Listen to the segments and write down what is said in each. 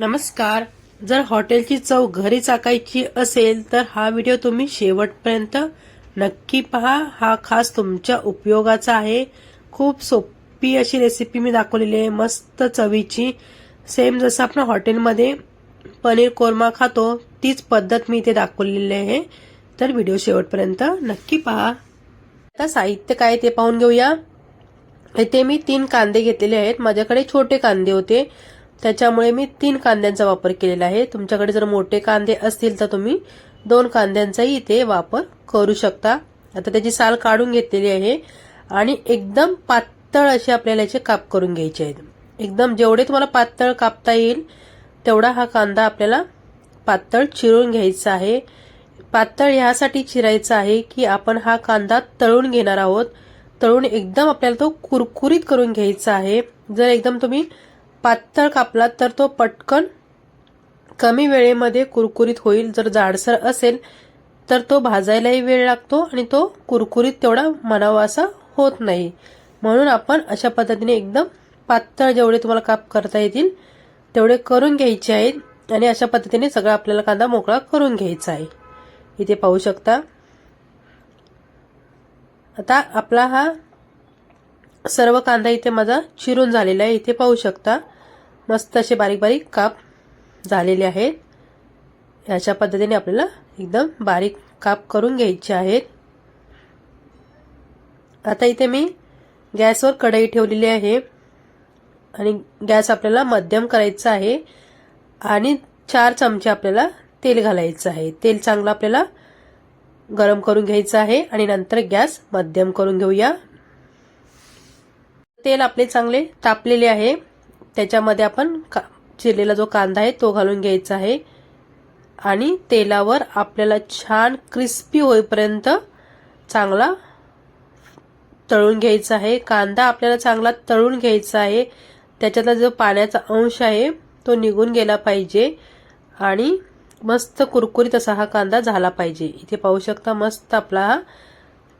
नमस्कार. जर हॉटेलची चव घरी चाकायची असेल तर हा व्हिडिओ तुम्ही शेवटपर्यंत नक्की पहा. हा खास तुमच्या उपयोगाचा आहे. खूप सोपी अशी रेसिपी मी दाखवलेली आहे. मस्त चवीची. सेम जसं आपण हॉटेलमध्ये पनीर कोरमा खातो तीच पद्धत मी इथे दाखवलेली आहे. तर व्हिडिओ शेवटपर्यंत नक्की पहा. आता साहित्य काय ते पाहून घेऊया. इथे मी तीन कांदे घेतलेले आहेत. माझ्याकडे छोटे कांदे होते. त्याच्यामुळे मी तीन कांद्यांचा वापर केलेला आहे. तुमच्याकडे जर मोठे कांदे असतील तर तुम्ही दोन कांद्यांचाही इथे वापर करू शकता. आता त्याची साल काढून घेतलेली आहे आणि एकदम पातळ असे आपल्याला याचे काप करून घ्यायचे आहेत. एकदम जेवढे तुम्हाला पातळ कापता येईल तेवढा हा कांदा आपल्याला पातळ चिरून घ्यायचा आहे. पातळ ह्यासाठी चिरायचा आहे की आपण हा कांदा तळून घेणार आहोत. तळून एकदम आपल्याला तो कुरकुरीत करून घ्यायचा आहे. जर एकदम तुम्ही पातळ कापलात तर तो पटकन कमी वेळेमध्ये कुरकुरीत होईल. जर जाडसर असेल तर तो भाजायलाही वेळ लागतो आणि तो कुरकुरीत तेवढा मनावा असा होत नाही. म्हणून आपण अशा पद्धतीने एकदम पातळ जेवढे तुम्हाला काप करता येतील तेवढे करून घ्यायचे आहेत आणि अशा पद्धतीने सगळा आपल्याला कांदा मोकळा करून घ्यायचा आहे. इथे पाहू शकता. आता आपला हा सर्व कांदा इथे माझा चिरून झालेला आहे. इथे पाहू शकता. मस्त असे बारीक बारीक काप झालेले आहेत. अशा पद्धतीने आपल्याला एकदम बारीक काप करून घ्यायचे आहेत. आता इथे मी गॅसवर कढई ठेवलेली आहे. आणि गॅस आपल्याला मध्यम करायचा आहे. आणि चार चमचे आपल्याला तेल घालायचं आहे. तेल चांगलं आपल्याला गरम करून घ्यायचं आहे. आणि नंतर गॅस मध्यम करून घेऊया. तेल आपले चांगले तापलेले आहे. त्याच्यामध्ये आपण का चिरलेला जो कांदा आहे तो घालून घ्यायचा आहे. आणि तेलावर आपल्याला छान क्रिस्पी होईपर्यंत चांगला तळून घ्यायचा आहे. कांदा आपल्याला चांगला तळून घ्यायचा आहे. त्याच्यातला जो पाण्याचा अंश आहे तो निघून गेला पाहिजे. आणि मस्त कुरकुरीत असा हा कांदा झाला पाहिजे. इथे पाहू शकता मस्त आपला हा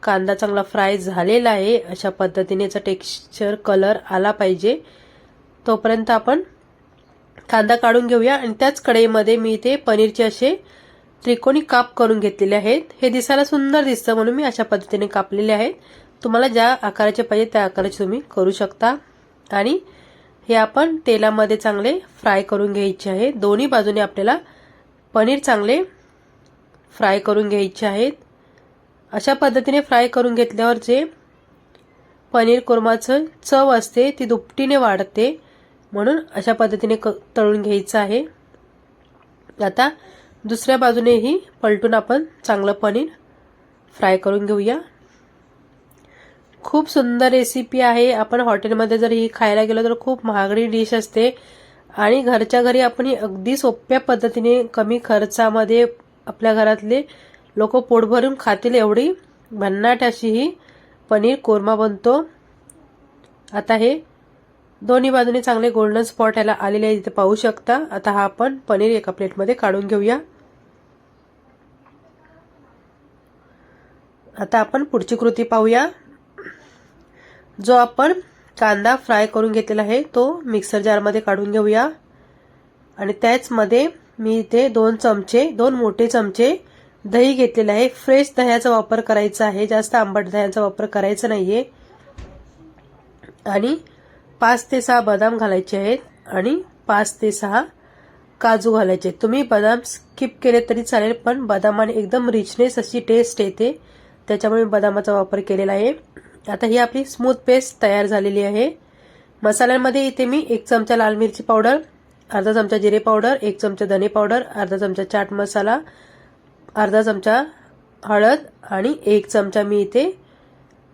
कांदा चांगला फ्राय झालेला आहे. अशा पद्धतीने याचा टेक्स्चर कलर आला पाहिजे. तोपर्यंत आपण कांदा काढून घेऊया. आणि त्याच कढईमध्ये मी इथे पनीरचे असे त्रिकोणी काप करून घेतलेले आहेत. हे दिसायला सुंदर दिसतं म्हणून मी अशा पद्धतीने कापलेले आहेत. तुम्हाला ज्या आकाराचे पाहिजे त्या आकाराचे तुम्ही करू शकता. आणि हे आपण तेलामध्ये चांगले फ्राय करून घ्यायचे आहे. दोन्ही बाजूने आपल्याला पनीर चांगले फ्राय करून घ्यायचे आहेत. अशा पद्धतीने फ्राय करून घेतल्यावर जे पनीर कोरमाचं चव असते ती दुपटीने वाढते. म्हणून अशा पद्धतीने क तळून घ्यायचं आहे. आता दुसऱ्या बाजूनेही पलटून आपण चांगलं पनीर फ्राय करून घेऊया. खूप सुंदर रेसिपी आहे. आपण हॉटेलमध्ये जर ही खायला गेलो तर खूप महागडी डिश असते. आणि घरच्या घरी आपण ही अगदी सोप्या पद्धतीने कमी खर्चामध्ये आपल्या घरातले लोक पोट भरून खातील एवढी भन्नाट अशी ही पनीर कोरमा बनतो. आता हे दोन्ही बाजूने चांगले गोल्डन स्पॉट याला आलेले आहे इथे पाहू शकता. आता हा आपण पनीर एका प्लेटमध्ये काढून घेऊया. आता आपण पुढची कृती पाहूया. जो आपण कांदा फ्राय करून घेतलेला आहे तो मिक्सर जारमध्ये काढून घेऊया. आणि त्याचमध्ये मी इथे दोन चमचे दोन मोठे चमचे दही घेतलेलं आहे. फ्रेश दह्याचा वापर करायचा आहे. जास्त आंबट दह्याचा वापर करायचा नाहीये. आणि पाच ते सहा बदाम घालायचे आहेत. आणि पाच ते सहा काजू घालायचे तुम्ही बदाम स्किप केले तरी चालेल पण बदामाने एकदम रिचनेस अशी टेस्ट येते. त्याच्यामुळे मी बदामाचा वापर केलेला आहे. आता ही आपली स्मूथ पेस्ट तयार झालेली आहे. मसाल्यांमध्ये इथे मी एक चमचा लाल मिरची पावडर अर्धा चमचा जिरे पावडर एक चमचा धने पावडर अर्धा चमचा चाट मसाला अर्धा चमचा हळद आणि एक चमचा मी इथे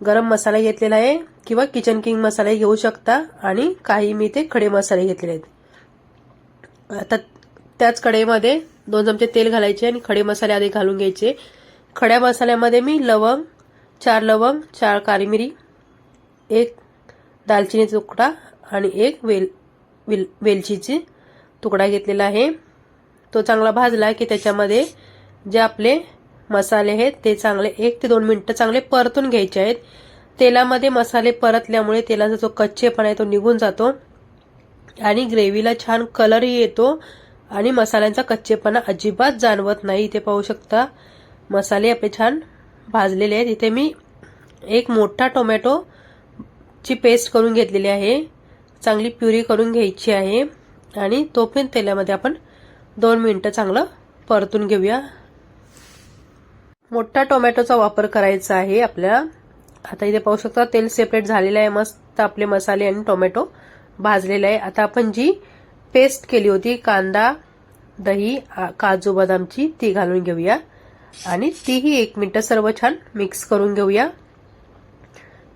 गरम मसाला घेतलेला आहे. किंवा किचन किंग मसाले घेऊ शकता आणि काही मी इथे खडे मसाले घेतलेले आहेत. आता त्याच कढईमध्ये दोन चमचे तेल घालायचे आणि खडे मसाले आधी घालून घ्यायचे. खड्या मसाल्यामध्ये मी लवंग चार लवंग चार काळी मिरी एक दालचिनी तुकडा आणि एक वेल वेल वेलचीची तुकडा घेतलेला आहे. तो चांगला भाजला की त्याच्यामध्ये जे आपले मसाले आहेत ते चांगले एक ते दोन मिनटं चांगले परतून घ्यायचे आहेत. तेलामध्ये मसाले परतल्यामुळे तेलाचा जो कच्चेपणा आहे तो निघून जातो. आणि ग्रेव्हीला छान कलरही येतो आणि मसाल्यांचा कच्चेपणा अजिबात जाणवत नाही. इथे पाहू शकता मसाले आपले छान भाजलेले आहेत. इथे मी एक मोठा टोमॅटो ची पेस्ट करून घेतलेली आहे. चांगली प्युरी करून घ्यायची आहे. आणि तो पण तेलामध्ये आपण दोन मिनटं चांगलं परतून घेऊया. मोठा टोमॅटोचा वापर करायचा आहे आपल्याला आता इथे पाहू शकता तेल सेपरेट झालेलं आहे मस्त आपले मसाले आणि टोमॅटो भाजलेला आहे. आता आपण जी पेस्ट केली होती कांदा दही आ- काजू बदामची ती घालून घेऊया. आणि तीही एक मिनिट सर्व छान मिक्स करून घेऊया.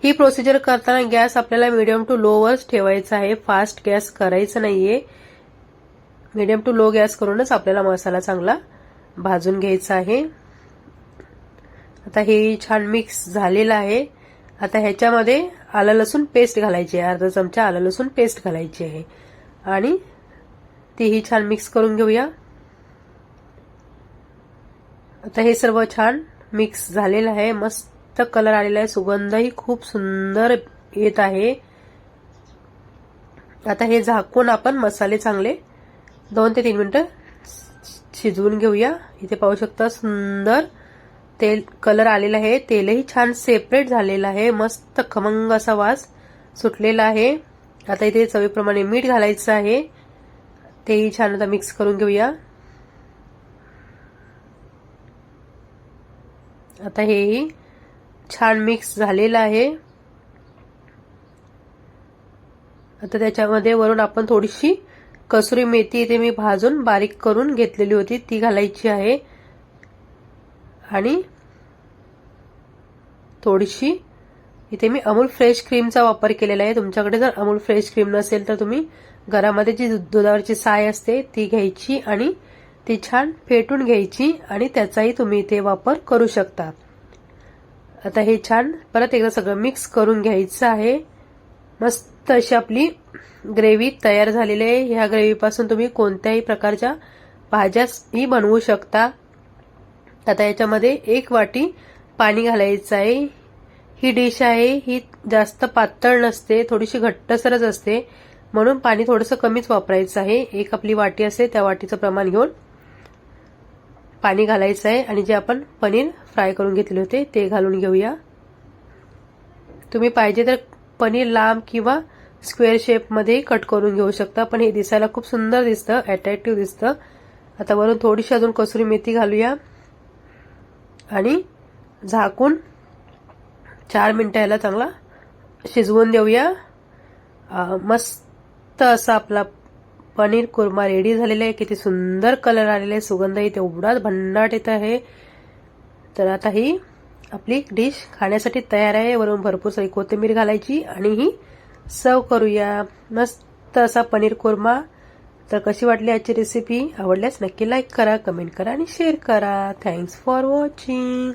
ही प्रोसिजर करताना गॅस आपल्याला मिडियम टू लोवरच ठेवायचा आहे. फास्ट गॅस करायचं नाहीये. मिडियम टू लो गॅस करूनच आपल्याला मसाला चांगला भाजून घ्यायचा आहे. आता हे छान मिक्स झालेलं आहे. आता ह्याच्यामध्ये आलं लसूण पेस्ट घालायची आहे. अर्धा चमचा आलं लसूण पेस्ट घालायची आहे. आणि तीही छान मिक्स करून घेऊया. आता हे सर्व छान मिक्स झालेलं आहे. मस्त कलर आलेला आहे. सुगंधही खूप सुंदर येत आहे. आता हे झाकून आपण मसाले चांगले दोन ते तीन मिनिटं शिजवून घेऊया. इथे पाहू शकता सुंदर तेल कलर आलेला आहे. तेलही छान सेपरेट झालेलं आहे. मस्त खमंग असा वास सुटलेला आहे. आता इथे चवीप्रमाणे मीठ घालायचं आहे. तेही छान आता मिक्स करून घेऊया. आता हेही छान मिक्स झालेलं आहे. आता त्याच्यामध्ये वरून आपण थोडीशी कसुरी मेथी इथे मी भाजून बारीक करून घेतलेली होती. ती घालायची आहे. आणि थोडीशी इथे मी अमूल फ्रेश क्रीमचा वापर केलेला आहे. तुमच्याकडे जर अमूल फ्रेश क्रीम नसेल तर तुम्ही घरामध्ये जी दुधावरची साय असते ती घ्यायची आणि ती छान फेटून घ्यायची आणि त्याचाही तुम्ही इथे वापर करू शकता. आता हे छान परत एकदा सगळं मिक्स करून घ्यायचं आहे. मस्त अशी आपली ग्रेव्ही तयार झालेली आहे. ह्या ग्रेव्हीपासून तुम्ही कोणत्याही प्रकारच्या भाज्याही बनवू शकता. आता याच्यामध्ये एक वाटी पाणी घालायचं आहे. ही डिश आहे ही जास्त पातळ नसते थोडीशी घट्टसरच असते. म्हणून पाणी थोडंसं कमीच वापरायचं आहे. एक आपली वाटी असते त्या वाटीचं प्रमाण घेऊन पाणी घालायचं आहे. आणि जे आपण पनीर फ्राय करून घेतले होते ते घालून घेऊया. तुम्ही पाहिजे तर पनीर लांब किंवा स्क्वेअर शेपमध्ये कट करून घेऊ शकता. पण हे दिसायला खूप सुंदर दिसतं अट्रॅक्टिव्ह दिसतं. आता वरून थोडीशी अजून कसुरी मेथी घालूया. आणि झाकून चार मिनटं याला चांगला शिजवून देऊया. मस्त असा आपला पनीर कुर्मा रेडी झालेला आहे. किती सुंदर कलर आलेला आहे. सुगंधही तेवढाच भन्नाट येत आहे. तर आता ही आपली डिश खाण्यासाठी तयार आहे. वरून भरपूर सारी कोथिंबीर घालायची आणि ही सर्व करूया. मस्त असा पनीर कुर्मा तर कशी वाटली आजची रेसिपी आवडल्यास नक्की लाईक करा कमेंट करा आणि शेअर करा. Thanks for watching